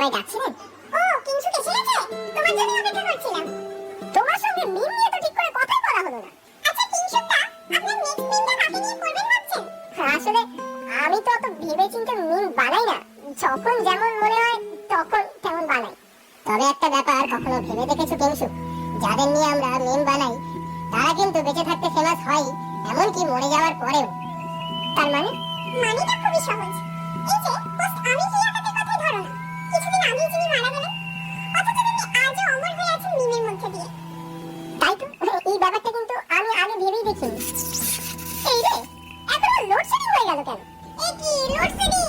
আমায় ডাকছিলেন? ও কিংসুক এসেছে তোমার জন্য অপেক্ষা করছিলাম। তোমার সঙ্গে মিম নিয়ে তো ঠিক করে কথাই বলা হলো না। আচ্ছা কিংসুকটা আপনি নেক্সট মিমটা কাকে নিয়ে করবেন ভাবছেন? আসলে, আমি তো অত ভেবে চিন্তে মিম বানাই না। যখন যেমন মনে হয়, তখন তেমন বানাই। তবে একটা ব্যাপার কখনো ভেবে দেখেছ কিংসুক যাদের নিয়ে আমরা মিম বানাই, তারা কিন্তু বেঁচে থাকতে ফেমাস হয়, এমনকি মরে যাওয়ার পরেও। তার মানে? মানেটা খুবই সহজ। এই যে পোস্ট আমি হিয়াটাতে কথাই ধরো না। কিছুদিন আগেই যিনি মারা গেলেন অথচ তিনি আজও অমর হয়ে আছেন মিমের মধ্যে দিয়ে। তাই তো এই ব্যাপারটা কিন্তু আমি আগে ভেবেই দেখিনি। এই রে এখনও লোডশেডিং হয়ে গেল কেন? এ কি লোডশেডিং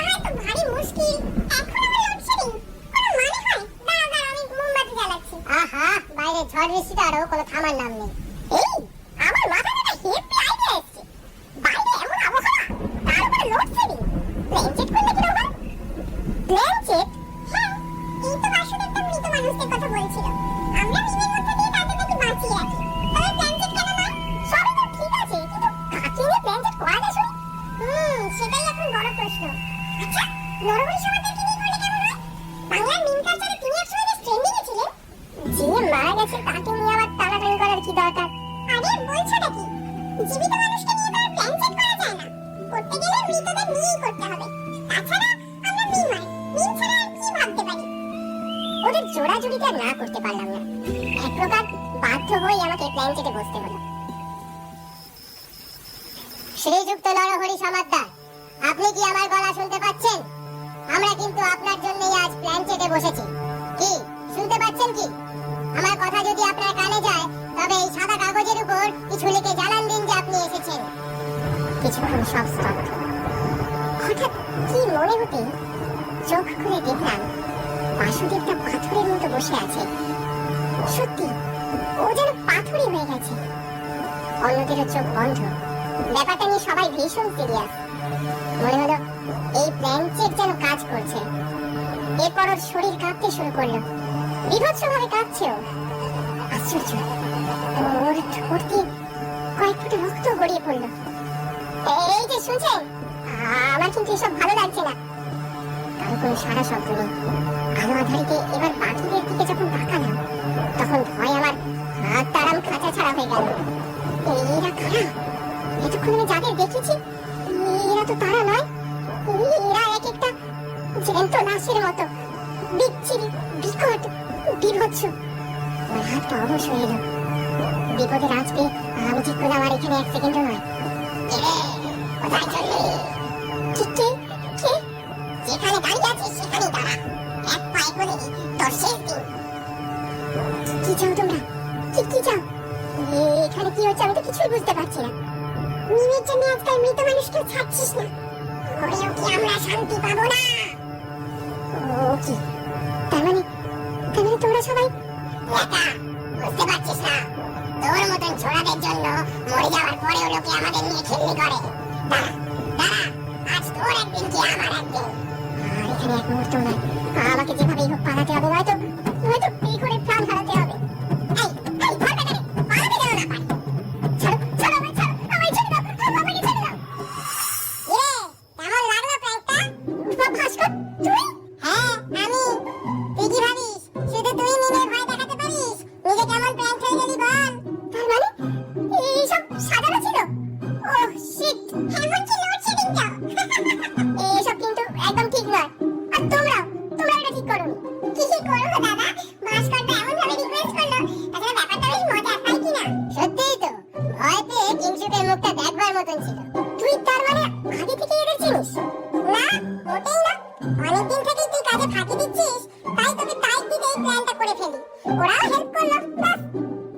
আমার তো ভারী মুশকিল। এখন আবার লোডশেডিং কোনো মানে হয়? দাঁড়া দাঁড়া আমি মোমবাতি জ্বালাচ্ছি। আহা বাইরে ঝড় বৃষ্টিটারও কোনো থামার নাম নেই। এই আমার মাথায় একটা হেপি আইডিয়া এসেছে বাইরে এমন আবহাওয়া তার উপরে লোডশেডিং প্লেন চেক করলে কি রকম হ্যাঁ সেটাই এখন বড় প্রশ্ন। আচ্ছা নরবলি সমাজকে নিয়ে করলে কেমন হয়? বাংলার তুমি একসময় কি জীবিত মানুষকে নিয়ে তো আর করা যায় না। করতে গেলে মৃতদের নিয়েই করতে হবে। তাছাড়া জোড়াজুড়িটা না করতে পারলাম না, এক প্রকার বাধ্য হয়ে আমাকে প্ল্যান চেটে বসতে হলো। শ্রীযুক্ত নরহরি সমাদ্দার, আপনি কি আমার গলা শুনতে পাচ্ছেন? আমরা কিন্তু আপনার জন্যই আজ প্ল্যান চেটে বসেছি। কি, শুনতে পাচ্ছেন কি? আমার কথা যদি আপনার কানে যায়, তবে এই সাদা কাগজের উপর কিছু লিখে জানান দিন যে আপনি এসেছেন। কিছুক্ষণ সব স্তব্ধ। হঠাৎ কি মনে হতে চোখ খুলে দেখলাম বাসুদেবটা পাথরের মতো বসে আছে। সত্যি, ও যেন পাথরই হয়ে গেছে। অন্যদেরও চোখ বন্ধ। ব্যাপারটা নিয়ে সবাই ভীষণ সিরিয়াস। মনে হলো এই প্ল্যান চেক যেন কাজ করছে। এরপর ওর শরীর কাঁপতে শুরু করল। বিভৎসভাবে কাঁপছে ও। আশ্চর্য, ওর ঠোঁট দিয়ে কয়েক ফুটে রক্ত গড়িয়ে পড়ল। এই যে শুনছেন আমার কিন্তু এসব ভালো লাগছে না। কারও সারা শব্দ আলো আধারিতে এবার পাখিদের দিকে যখন তাকালাম, তখন ভয় আমার হাত তারাম খাঁচা ছাড়া হয়ে গেল। এরা কারা? এতক্ষণ আমি যাদের দেখেছি, এরা তো তারা নয়। এরা এক একটা জ্যান্ত লাশের মতো, বিচ্ছিরি, বিকট, বিভৎস। আমার হাত পা অবশ হয়ে এলো। বিপদের পেয়ে আমি ঠিক করলাম আর এখানে এক সেকেন্ডও নয়। দিন কি চাও তোমরা? কি কি চাও? এখানে কি হচ্ছে আমি তো কিছুই বুঝতে পারছি না। মিমের জন্য আজকাল মৃত মানুষকেও ছাড়ছিস না। মরেও কি আমরা শান্তি পাবো না। ও, কি? তার মানে তার মানে তোমরা সবাই একা, বুঝতে পারছিস না? তোর মতন ছোড়াদের জন্য মরে যাওয়ার পরেও লোকে আমাদের আজ তোর একদিন? এখানে এক মুহূর্ত নয় আমাকে যেভাবেই হোক পালাতে হবে, নয়তো নয়তো এই করে প্রাণ হারাতে হবে। হ্যাঁ তুই মিলে ভয় দেখাতে পারিস? নিজে কেমন প্র্যাঙ্ক হয়ে গেলি বল। দিচ্ছিস তাই তোকে টাইট দিতে এই প্ল্যানটা করে ফেলি। ওরাও হেল্প করল ব্যাস।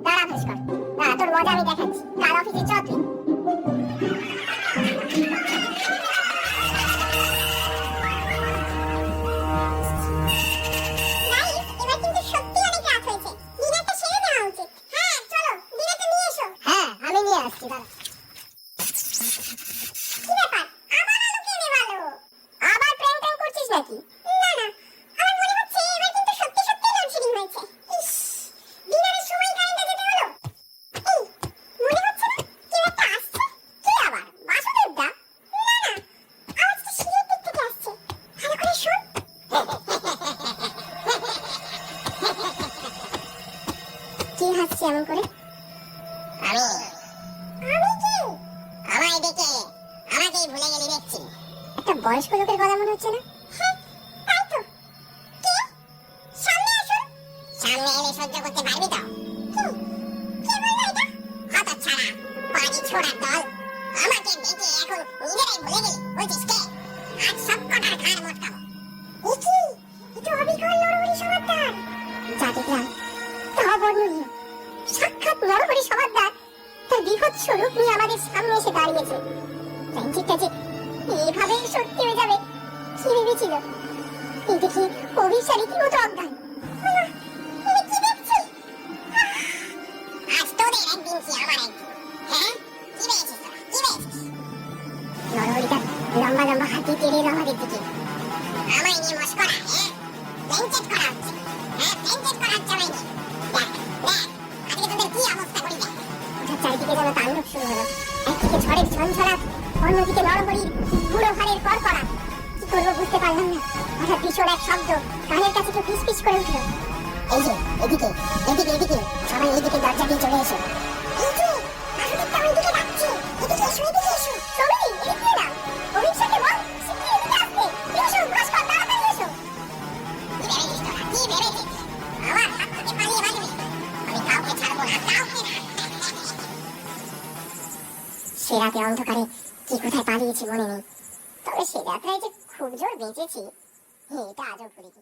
দাঁড়া ভাস্কর দাঁড়া তোর মজা আমি দেখাচ্ছি। কাল অফিসে চ তুই। হ্যাঁ হ্যাঁ আমি নিয়ে আসছি দাঁড়া। কি ব্যাপার? আবার আলো কে নেবালো আবার প্র্যাঙ্ক করছিস নাকি? বয়স্ক লোকের গলা মনে হচ্ছে না? হ্যাঁ তাই তো। কে? সামনে আসুন। সামনে এলে সহ্য করতে পারবি তো? কে কে বলল এটা? হঠাৎ ছাড়া পানি ছোড়ার দল। আমাকে ডেকে এখন নিজেরাই ভুলে গেলি বলছিস কে? আজ সব কটার ঘাড় মটকাবো ইকি এটা অবিকল নরহরি সমাদার। যা দেখলাম তা অবর্ণনীয় সাক্ষাৎ নরহরি সমাদার তার বিভৎস রূপ নিয়ে আমাদের সামনে এসে দাঁড়িয়েছে। যে এইভাবে সত্যি হয়ে যাবে কি ভেবেছিল? এই দেখি অভিশা রীতিমতো অজ্ঞান? ওমা, এটা অন্যদিকে নরহরির বুড়ো হাড়ের কড়কড়া কি করব বুঝতে পারলাম না। হঠাৎ ভীষণ এক শব্দ কানের কাছে তো ফিস ফিস করে উঠল। এই যে, এদিকে এদিকে এদিকে, সবাই এদিকে দরজা দিয়ে চলে এসো। সে রাতে অন্ধকারে কি কোথায় পালিয়েছি মনে নেই তবে সে যাত্রায় যে খুব জোর বেঁচেছি এটা আজও ভুলিনি